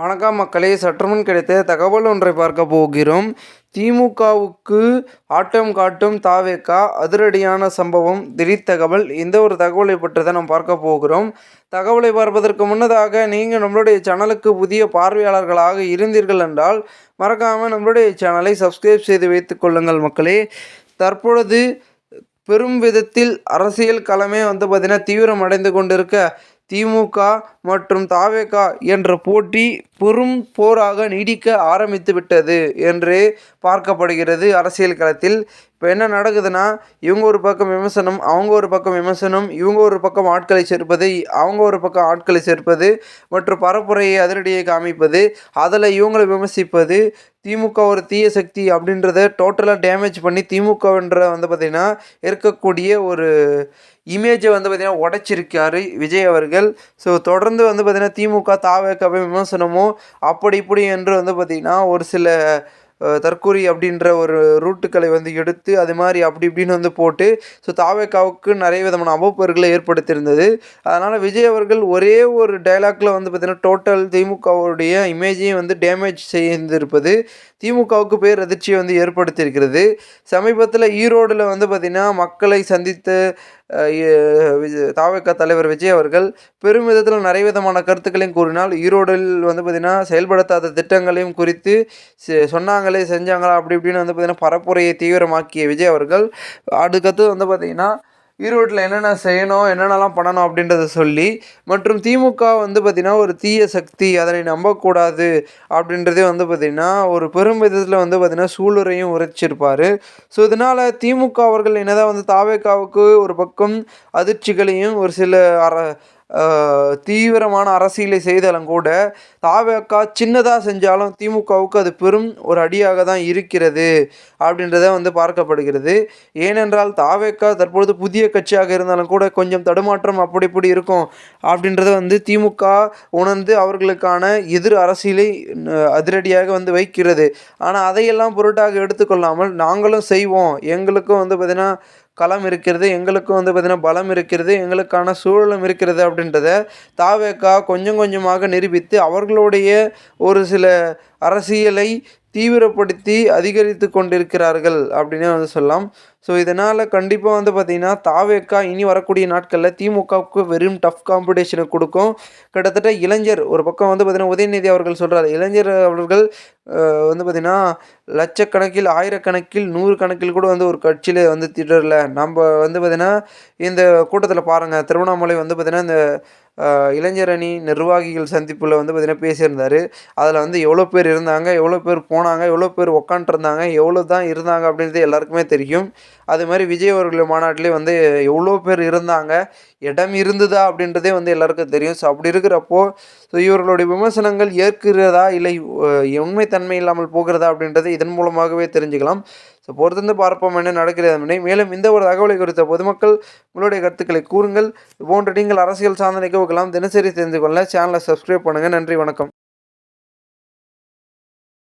வணக்கம் மக்களே சற்றுமுன் கிடைத்த தகவல் ஒன்றை பார்க்க போகிறோம். திமுகவுக்கு ஆட்டம் காட்டும் தாவேக்கா அதிரடியான சம்பவம் திடீர் தகவல் இந்த ஒரு தகவலை பற்றி தான் நாம் பார்க்க போகிறோம். தகவலை பார்ப்பதற்கு முன்னதாக நீங்கள் நம்மளுடைய சேனலுக்கு புதிய பார்வையாளர்களாக இருந்தீர்கள் என்றால் மறக்காமல் நம்மளுடைய சேனலை சப்ஸ்கிரைப் செய்து வைத்துக் கொள்ளுங்கள் மக்களே. தற்பொழுது பெரும் விதத்தில் அரசியல் களமே வந்து பார்த்திங்கன்னா தீவிரம் அடைந்து கொண்டிருக்க திமுக மற்றும் தாவேகா என்ற போட்டி பெரும் போராக நீடிக்க ஆரம்பித்து விட்டது என்று பார்க்கப்படுகிறது அரசியல் களத்தில். இப்போ என்ன நடக்குதுன்னா இவங்க ஒரு பக்கம் விமர்சனம் அவங்க ஒரு பக்கம் விமர்சனம் இவங்க ஒரு பக்கம் ஆட்களை சேர்ப்பது அவங்க ஒரு பக்கம் ஆட்களை சேர்ப்பது மற்றும் பரப்புரையை அதிரடியை காமிப்பது அதில் இவங்களை விமர்சிப்பது திமுக ஒரு தீய சக்தி அப்படின்றத டோட்டலாக டேமேஜ் பண்ணி திமுகன்ற வந்து பார்த்திங்கன்னா இருக்கக்கூடிய ஒரு இமேஜை வந்து பார்த்திங்கன்னா உடைச்சிருக்காரு விஜய் அவர்கள். ஸோ தொடர்ந்து வந்து பார்த்திங்கன்னா திமுக தாவேக்காவை விமர்சனமும் அப்படி இப்படி என்று வந்து பார்த்திங்கன்னா ஒரு சில தற்கூரி அப்படின்ற ஒரு ரூட்டுக்களை வந்து எடுத்து அது மாதிரி அப்படி இப்படின்னு வந்து போட்டு ஸோ தாவேக்காவுக்கு நிறைய விதமான அவப்பெருகளை ஏற்படுத்தியிருந்தது. அதனால் விஜய் அவர்கள் ஒரே ஒரு டைலாக்ல வந்து பார்த்திங்கன்னா டோட்டல் திமுகவுடைய இமேஜையும் வந்து டேமேஜ் செய்திருப்பது திமுகவுக்கு பேர் அதிர்ச்சியை வந்து ஏற்படுத்தியிருக்கிறது. சமீபத்தில் ஈரோடில் வந்து பார்த்திங்கன்னா மக்களை சந்தித்து தாவக தலைவர் விஜய் அவர்கள் பெருமிதத்தில் நிறைய விதமான கருத்துக்களையும் கூறினால் ஈரோடில் வந்து பார்த்திங்கன்னா செயல்படுத்தாத திட்டங்களையும் குறித்து சொன்னாங்களே செஞ்சாங்களா அப்படி இப்படின்னு வந்து பார்த்திங்கன்னா பரப்புரையை தீவிரமாக்கிய விஜய் அவர்கள் அடுக்கத்து வந்து பார்த்திங்கன்னா ஈரோட்டில் என்னென்ன செய்யணும் என்னென்னலாம் பண்ணணும் அப்படின்றத சொல்லி மற்றும் திமுக வந்து பார்த்திங்கன்னா ஒரு தீய சக்தி அதனை நம்பக்கூடாது அப்படின்றதே வந்து பார்த்திங்கன்னா ஒரு பெரும் விதத்தில் வந்து பார்த்திங்கன்னா சூளுரையும் உரைச்சிருப்பார். ஸோ இதனால் திமுக அவர்கள் என்னதான் வந்து தாவேக்காவுக்கு ஒரு பக்கம் அதிர்ச்சிகளையும் ஒரு சில அற தீவிரமான அரசியலை செய்தாலும் கூட தாவேக்கா சின்னதாக செஞ்சாலும் திமுகவுக்கு அது பெரும் ஒரு அடியாக தான் இருக்கிறது அப்படின்றத வந்து பார்க்கப்படுகிறது. ஏனென்றால் தாவேக்கா தற்பொழுது புதிய கட்சியாக இருந்தாலும் கூட கொஞ்சம் தடுமாற்றம் அப்படி இப்படி இருக்கும் அப்படின்றத வந்து திமுக உணர்ந்து அவர்களுக்கான எதிர் அரசியலை அதிரடியாக வந்து வைக்கிறது. ஆனால் அதையெல்லாம் பொருட்டாக எடுத்துக்கொள்ளாமல் நாங்களும் செய்வோம். எங்களுக்கும் வந்து பார்த்திங்கன்னா களம் இருக்கிறது எங்களுக்கும் வந்து பார்த்திங்கன்னா பலம் இருக்கிறது எங்களுக்கான சூழலும் இருக்கிறது அப்படின்றத தாவேக்கா கொஞ்சம் கொஞ்சமாக நிரூபித்து அவர்களுடைய ஒரு சில அரசியலை தீவிரப்படுத்தி அதிகரித்து கொண்டிருக்கிறார்கள் அப்படின்னே வந்து சொல்லலாம். ஸோ இதனால் கண்டிப்பாக வந்து பார்த்திங்கன்னா தாவேக்கா இனி வரக்கூடிய நாட்களில் திமுகவுக்கு வெறும் டஃப் காம்படிஷனை கொடுக்கும். கிட்டத்தட்ட இளைஞர் ஒரு பக்கம் வந்து பார்த்திங்கன்னா உதயநிதி அவர்கள் சொல்கிறார் இளைஞர் அவர்கள் வந்து பார்த்திங்கன்னா லட்சக்கணக்கில் ஆயிரக்கணக்கில் நூறு கணக்கில் கூட வந்து ஒரு கட்சியில் வந்து திடரில் நம்ம வந்து பார்த்திங்கன்னா இந்த கூட்டத்தில் பாருங்கள் திருவண்ணாமலை வந்து பார்த்திங்கன்னா இந்த இளைஞரணி நிர்வாகிகள் சந்திப்பில் வந்து பார்த்திங்கன்னா பேசியிருந்தார். அதில் வந்து எவ்வளோ பேர் இருந்தாங்க எவ்வளோ பேர் போனாங்க எவ்வளோ பேர் உக்காண்ட்ருந்தாங்க எவ்வளோ தான் இருந்தாங்க அப்படின்றது எல்லாருக்குமே தெரியும். அது மாதிரி விஜய் அவர்கள் மாநாட்டிலே வந்து எவ்வளோ பேர் இருந்தாங்க இடம் இருந்ததா அப்படின்றதே வந்து எல்லாருக்கும் தெரியும். ஸோ அப்படி இருக்கிறப்போ ஸோ இவர்களுடைய விமர்சனங்கள் ஏற்கிறதா இல்லை உண்மைத்தன்மை இல்லாமல் போகிறதா அப்படின்றத இதன் மூலமாகவே தெரிஞ்சுக்கலாம். ஸோ பொறுத்திருந்து பார்ப்போம் என்ன நடக்கிறது மேலும் இந்த ஒரு தகவலை குறித்த பொதுமக்கள் உங்களுடைய கருத்துக்களை கூறுங்கள். போன்ற நீங்கள் அரசியல் சாதனை நிகழ்வுகளாம் தினசரி தெரிந்து கொள்ள சேனலை சப்ஸ்கிரைப் பண்ணுங்கள் நன்றி வணக்கம்.